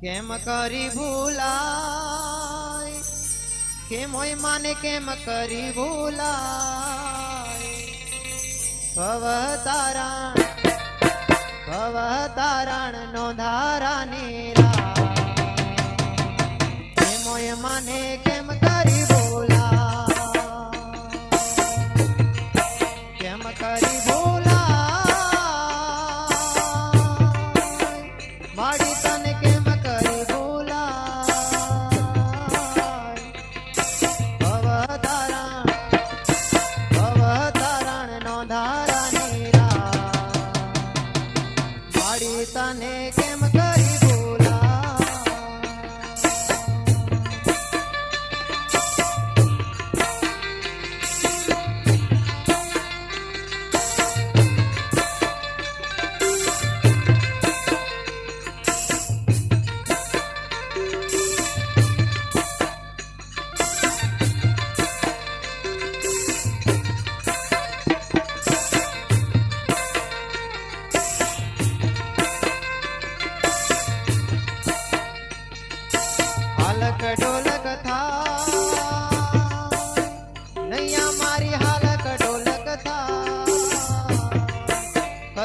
કેમ કરી ભૂલાય? કેમ હોય માને કેમ કરી ભૂલાય? ભવ તારણ ભવ તારણ નો ધારા નીરા કેમ હોય માને કેમ કરી ભૂલા કેમ કરી ભૂલાય?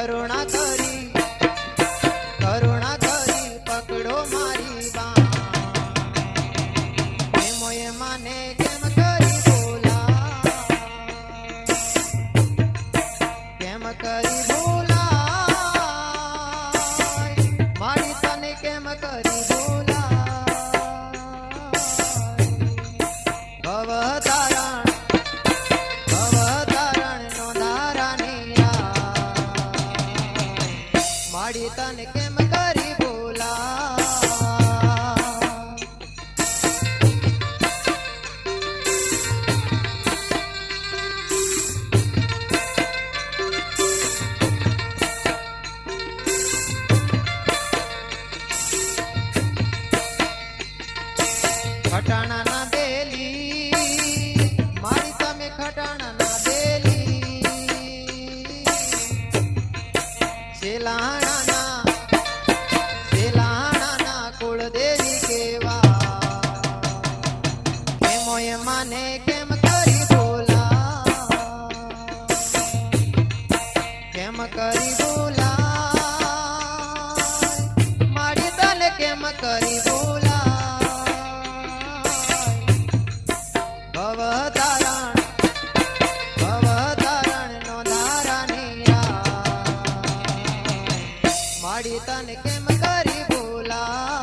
કરુણા કેમ કરી બોલા કેમોય માને કેમ કરી બોલા કેમ કરી બોલા મારી તને કેમ કરી બોલા ભવતારણ ભવતારણ નો ધારાની રાહ. માડી તને કેમ કરી બોલા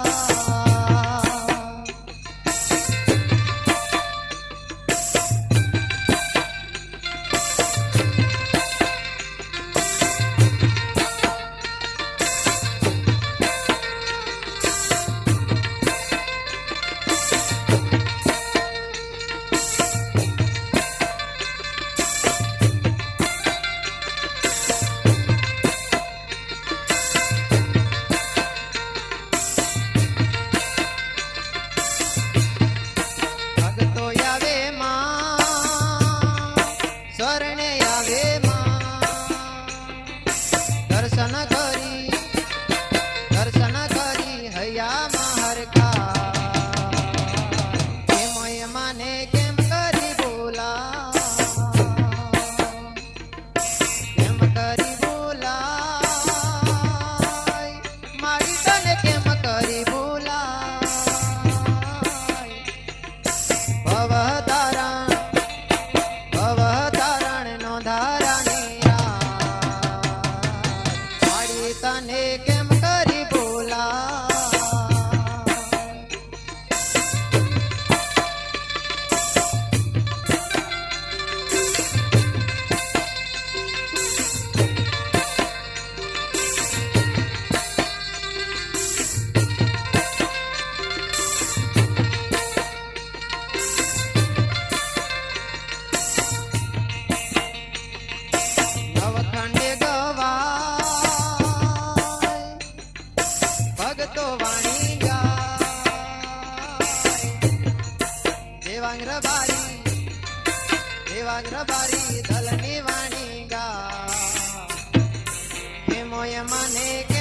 ભગતો વાણી ગાય. દેવાંગ્ર બારી દેવાંગ્ર બારી ધલની વાણી ગા હેમોય મને કે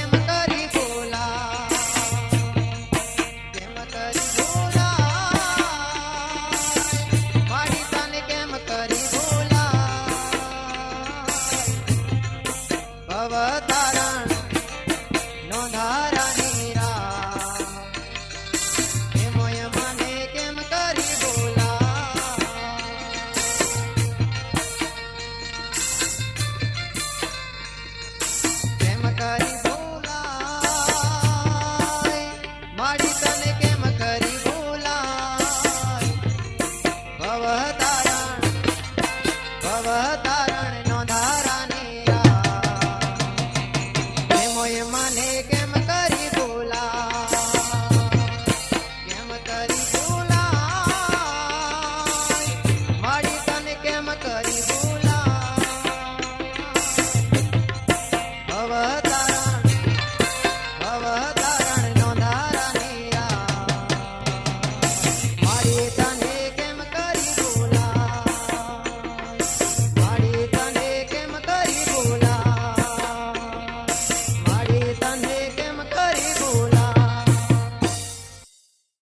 Oye, manique, manique.